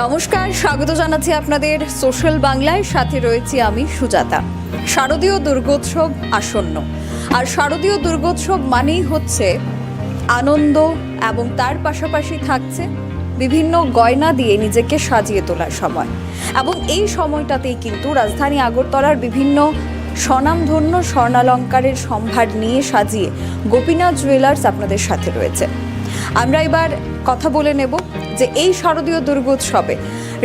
নমস্কার, স্বাগত জানাচ্ছি আপনাদের সোশ্যাল বাংলায়। সাথে রয়েছি আমি সুজাতা। শারদীয় দুর্গোৎসব আসন্ন। আর শারদীয় দুর্গোৎসব মানেই হচ্ছে আনন্দ এবং তার পাশাপাশি থাকছে বিভিন্ন গয়না দিয়ে নিজেকে সাজিয়ে তোলার সময়। এবং এই সময়টাতেই কিন্তু রাজধানী আগরতলার বিভিন্ন স্বনামধন্য স্বর্ণালঙ্কারের সম্ভার নিয়ে সাজিয়ে গোপীনাথ জুয়েলার্স আপনাদের সাথে রয়েছে। আমরা এবার কথা বলে নেব যে এই শারদীয় দুর্গোৎসবে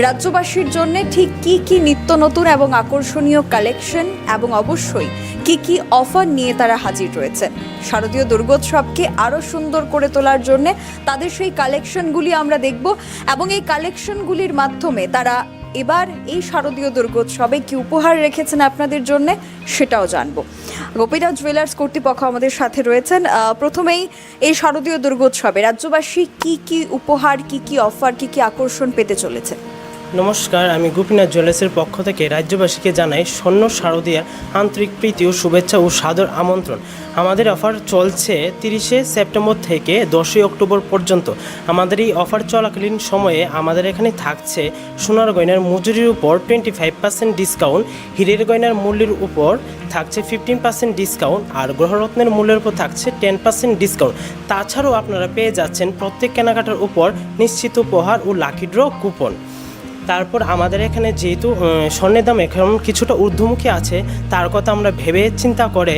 রাজ্যবাসীর জন্য ঠিক কি কি নিত্য নতুন এবং আকর্ষণীয় কালেকশন এবং অবশ্যই কি কি অফার নিয়ে তারা হাজির রয়েছেন শারদীয় দুর্গোৎসবকে আরও সুন্দর করে তোলার জন্য তাদের সেই কালেকশনগুলি আমরা দেখব এবং এই কালেকশনগুলির মাধ্যমে তারা এবার এই শারদীয় দুর্গোৎসবে কি উপহার রেখেছেন আপনাদের জন্য সেটাও জানব। গোপীনাথ জুয়েলার্স কর্তৃপক্ষ আমাদের সাথে রয়েছেন। প্রথমেই এই শারদীয় দুর্গোৎসবে রাজ্যবাসী কি কি উপহার, কি কি অফার, কি কি আকর্ষণ পেতে চলেছে? নমস্কার, আমি গোপীনাথ জুয়েলার্সের পক্ষ থেকে রাজ্যবাসীকে জানাই স্বর্ণ শারদীয়ার আন্তরিক প্রীতি ও শুভেচ্ছা ও সাদর আমন্ত্রণ। আমাদের অফার চলছে তিরিশে সেপ্টেম্বর থেকে দশই অক্টোবর পর্যন্ত। আমাদের এই অফার চলাকালীন সময়ে আমাদের এখানে থাকছে সোনার গয়নার মজুরির উপর টোয়েন্টি ফাইভ পার্সেন্ট ডিসকাউন্ট, হীরের গয়নার মূল্যের উপর থাকছে ফিফটিন পার্সেন্ট ডিসকাউন্ট আর গ্রহরত্নের মূল্যের উপর থাকছে টেন পার্সেন্ট ডিসকাউন্ট। তাছাড়াও আপনারা পেয়ে যাচ্ছেন প্রত্যেক কেনাকাটার উপর নিশ্চিত উপহার ও লাকি ড্র কুপন। তারপর আমাদের এখানে যেহেতু স্বর্ণের দাম এখন কিছুটা ঊর্ধ্বমুখী আছে, তার কথা আমরা ভেবে চিন্তা করে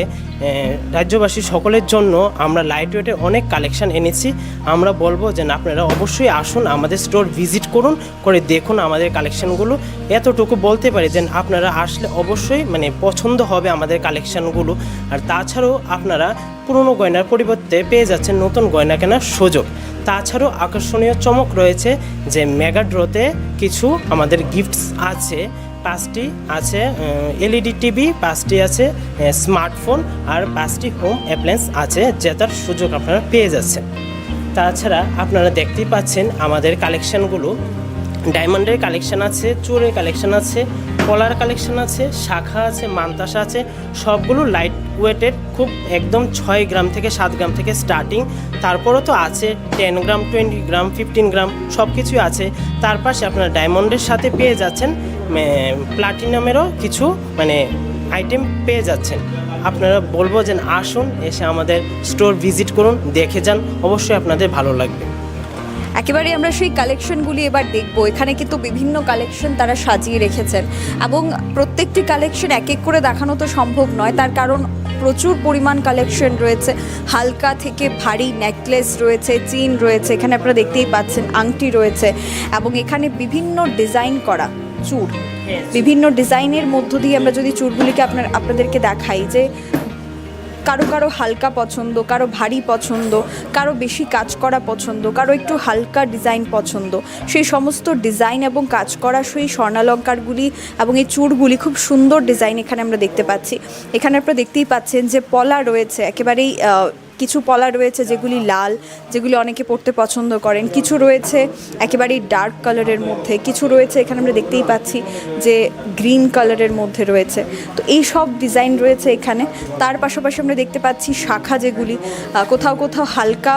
রাজ্যবাসী সকলের জন্য আমরা লাইট ওয়েটের অনেক কালেকশান এনেছি। আমরা বলব যে আপনারা অবশ্যই আসুন, আমাদের স্টোর ভিজিট করুন, করে দেখুন আমাদের কালেকশনগুলো এতটুকু বলতে পারি যে আপনারা আসলে অবশ্যই মানে পছন্দ হবে আমাদের কালেকশানগুলো আর তাছাড়াও আপনারা পুরনো গয়নার পরিবর্তে পেয়ে যাচ্ছেন নতুন গয়না কেনার সুযোগ। তাছাড়াও আকর্ষণীয় চমক রয়েছে যে মেগা ড্রতে কিছু আমাদের গিফটস আছে। পাঁচটি আছে এলইডি টিভি পাঁচটি আছে স্মার্টফোন আর পাঁচটি হোম অ্যাপ্লায়েন্স আছে জেতার সুযোগ আপনারা পেয়ে যাচ্ছেন। তাছাড়া আপনারা দেখতেই পাচ্ছেন আমাদের কালেকশানগুলো ডায়মন্ডের কালেকশান আছে, চোরের কালেকশান আছে কলার কালেকশন আছে, শাখা আছে, মান্তাসা আছে, সবগুলো লাইট ওয়েটের খুব একদম ছয় গ্রাম থেকে সাত গ্রাম থেকে স্টার্টিং তারপরও তো আছে ten gram twenty gram fifteen gram সব কিছুই আছে। তার পাশে আপনারা ডায়মন্ডের সাথে পেয়ে যাচ্ছেন প্লাটিনামেরও কিছু মানে আইটেম পেয়ে যাচ্ছেন। আপনারা বলব যে আসুন, এসে আমাদের স্টোর ভিজিট করুন, দেখে যান, অবশ্যই আপনাদের ভালো লাগবে। একেবারে আমরা সেই কালেকশনগুলি এবার দেখব। এখানে কিন্তু বিভিন্ন কালেকশন তারা সাজিয়ে রেখেছেন। এবং প্রত্যেকটি কালেকশন এক এক করে দেখানো তো সম্ভব নয়। তার কারণ প্রচুর পরিমাণ কালেকশন রয়েছে। হালকা থেকে ভারী নেকলেস রয়েছে চিন রয়েছে এখানে আপনারা দেখতেই পাচ্ছেন আংটি রয়েছে এবং এখানে বিভিন্ন ডিজাইন করা চূড়। বিভিন্ন ডিজাইনের মধ্য দিয়ে আমরা যদি চূড়গুলিকে আপনার আপনাদেরকে দেখাই যে কারও কারও হালকা পছন্দ, কারও ভারী পছন্দ, কারও বেশি কাজ করা পছন্দ, কারও একটু হালকা ডিজাইন পছন্দ। সেই সমস্ত ডিজাইন এবং কাজ করা সেই স্বর্ণালঙ্কারগুলি এবং এই চূড়গুলি খুব সুন্দর ডিজাইন এখানে আমরা দেখতে পাচ্ছি। এখানে আপনারা দেখতেই পাচ্ছেন যে পলা রয়েছে, একেবারেই কিছু পলা রয়েছে যেগুলি লাল, যেগুলি অনেকে পড়তে পছন্দ করেন। কিছু রয়েছে একেবারেই ডার্ক কালারের মধ্যে, কিছু রয়েছে এখানে আমরা দেখতেই পাচ্ছি যে গ্রিন কালারের মধ্যে রয়েছে। তো এই সব ডিজাইন রয়েছে এখানে। তার পাশাপাশি আমরা দেখতে পাচ্ছি শাখা যেগুলি কোথাও কোথাও হালকা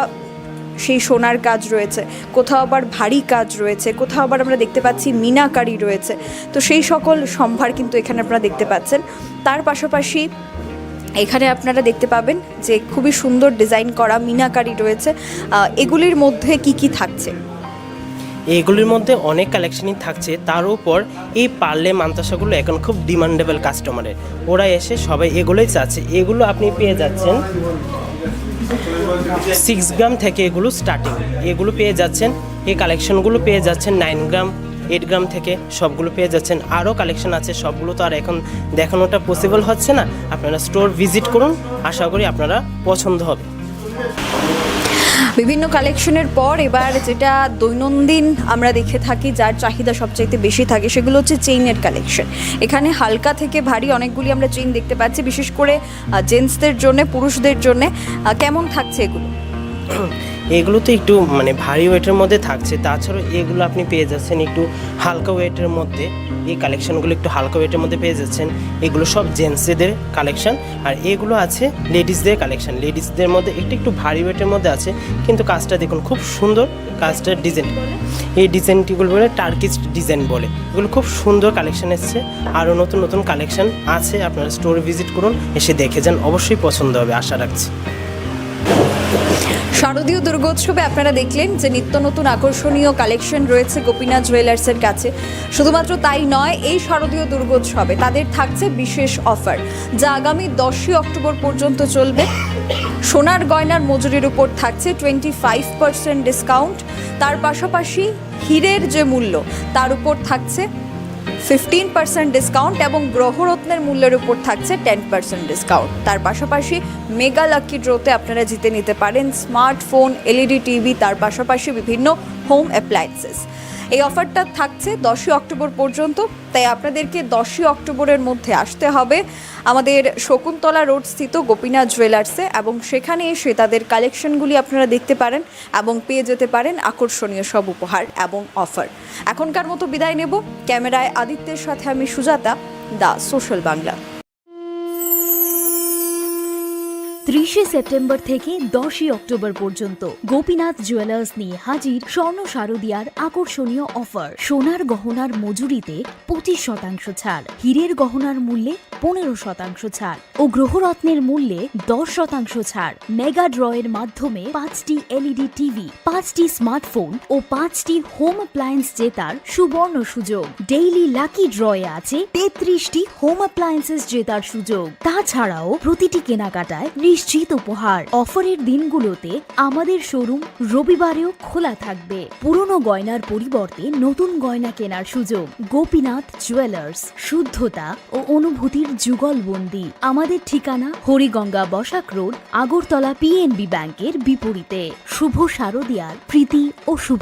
সেই সোনার কাজ রয়েছে, কোথাও আবার ভারী কাজ রয়েছে, কোথাও আবার আমরা দেখতে পাচ্ছি মিনাকারি রয়েছে। তো সেই সকল সম্ভার কিন্তু এখানে আপনারা দেখতে পাচ্ছেন। তার পাশাপাশি এখানে আপনারা দেখতে পাবেন যে খুবই সুন্দর ডিজাইন করা মিনাকারি রয়েছে। এগুলির মধ্যে কি কি থাকছে? এগুলির মধ্যে অনেক কালেকশনই থাকছে। তার উপর এই পার্লে মান্তাসাগুলো এখন খুব ডিমান্ডেবল কাস্টমারের। ওরা এসে সবাই এগুলোই চাচ্ছে। এগুলো আপনি পেয়ে যাচ্ছেন সিক্স গ্রাম থেকে এগুলো স্টার্টিং এগুলো পেয়ে যাচ্ছেন, এই কালেকশনগুলো পেয়ে যাচ্ছেন নাইন গ্রাম এইট গ্রাম থেকে সবগুলো পেয়ে যাচ্ছেন। আরও কালেকশন আছে সবগুলো তো আর এখন দেখানোটা পসিবল হচ্ছে না। আপনারা স্টোর ভিজিট করুন আশা করি আপনারা পছন্দ হবে। বিভিন্ন কালেকশনের পর এবার যেটা দৈনন্দিন আমরা দেখে থাকি যার চাহিদা সবচাইতে বেশি থাকে সেগুলো হচ্ছে চেইনের কালেকশন এখানে হালকা থেকে ভারী অনেকগুলি আমরা চেইন দেখতে পাচ্ছি বিশেষ করে জেন্টসদের জন্য পুরুষদের জন্য। কেমন থাকছে এগুলো? এগুলো তো একটু মানে ভারী ওয়েটের মধ্যে থাকছে। তাছাড়াও এগুলো আপনি পেয়ে যাচ্ছেন একটু হালকা ওয়েটের মধ্যে। এই কালেকশনগুলো একটু হালকা ওয়েটের মধ্যে পেয়ে যাচ্ছেন। এগুলো সব জেন্টসদের কালেকশন। আর এগুলো আছে লেডিসদের কালেকশন। লেডিসদের মধ্যে একটু একটু ভারী ওয়েটের মধ্যে আছে। কিন্তু কাজটা দেখুন, খুব সুন্দর কাজটার ডিজাইন এই ডিজাইনটিগুলো বলে টার্কিস ডিজাইন বলে। এগুলো খুব সুন্দর কালেকশন এসছে। আরও নতুন নতুন কালেকশন আছে। আপনারা স্টোরে ভিজিট করুন, এসে দেখে যান। অবশ্যই পছন্দ হবে, আশা রাখছি। শারদীয় দুর্গোৎসবে আপনারা দেখলেন যে নিত্য নতুন আকর্ষণীয় কালেকশন রয়েছে গোপীনাথ জুয়েলার্সের কাছে। শুধুমাত্র তাই নয়, এই শারদীয় দুর্গোৎসবে তাদের থাকছে বিশেষ অফার, যা আগামী দশই অক্টোবর পর্যন্ত চলবে। সোনার গয়নার মজুরির উপর থাকছে টোয়েন্টি ফাইভ পার্সেন্ট ডিসকাউন্ট তার পাশাপাশি হীরের যে মূল্য, তার উপর থাকছে ফিফটিন পার্সেন্ট ডিসকাউন্ট এবং গ্রহরত্নের মূল্যের উপর থাকছে টেন পার্সেন্ট ডিসকাউন্ট তার পাশাপাশি মেগা লাকি ড্রোতে আপনারা জিতে নিতে পারেন স্মার্টফোন এলইডি টিভি তার পাশাপাশি বিভিন্ন হোম অ্যাপ্লায়েন্সেস এই অফারটা থাকছে দশই অক্টোবর পর্যন্ত, তাই আপনাদেরকে দশই অক্টোবরের মধ্যে আসতে হবে। আমাদের শকুন্তলা রোড স্থিত গোপীনাথ জুয়েলার্সে এবং সেখানে এসে তাদের কালেকশনগুলি আপনারা দেখতে পারেন এবং পেয়ে যেতে পারেন আকর্ষণীয় সব উপহার এবং অফার এখনকার মতো বিদায় নেব। ক্যামেরায় আদিত্যের সাথে আমি Sujata. The social Bangla. ত্রিশে September থেকে দশই অক্টোবর পর্যন্ত গোপীনাথ জুয়েলার্স নিয়ে হাজির স্বর্ণ শারদিয়ার আকর্ষণীয় অফার। সোনার গহনার মজুরিতে পঁচিশ শতাংশ ছাড়, হীরের গহনার মূল্যে পনেরো শতাংশ ছাড় ও গ্রহরত্নের মূল্যে দশ শতাংশ ছাড়। মেগা ড্রয়ের মাধ্যমে পাঁচটি এলইডি টিভি, পাঁচটি স্মার্টফোন ও পাঁচটি হোম অ্যাপ্লায়েন্স জেতার সুবর্ণ সুযোগ। ডেইলি লাকি ড্রয়ে আছে তেত্রিশটি হোম অ্যাপ্লায়েন্সেস জেতার সুযোগ। তাছাড়াও প্রতিটি কেনাকাটায় নিশ্চিত উপহার। অফারের দিনগুলোতে আমাদের শোরুম রবিবারেও খোলা থাকবে। পুরনো গয়নার পরিবর্তে নতুন গয়না কেনার সুযোগ। গোপীনাথ জুয়েলার্স, শুদ্ধতা ও অনুভূতির যুগলবন্দি আমাদের ঠিকানা হরিগঙ্গা বসাক রোড, আগরতলা পিএনবি ব্যাংকের বিপরীতে। শুভ শারদিয়ার প্রীতি ও শুভ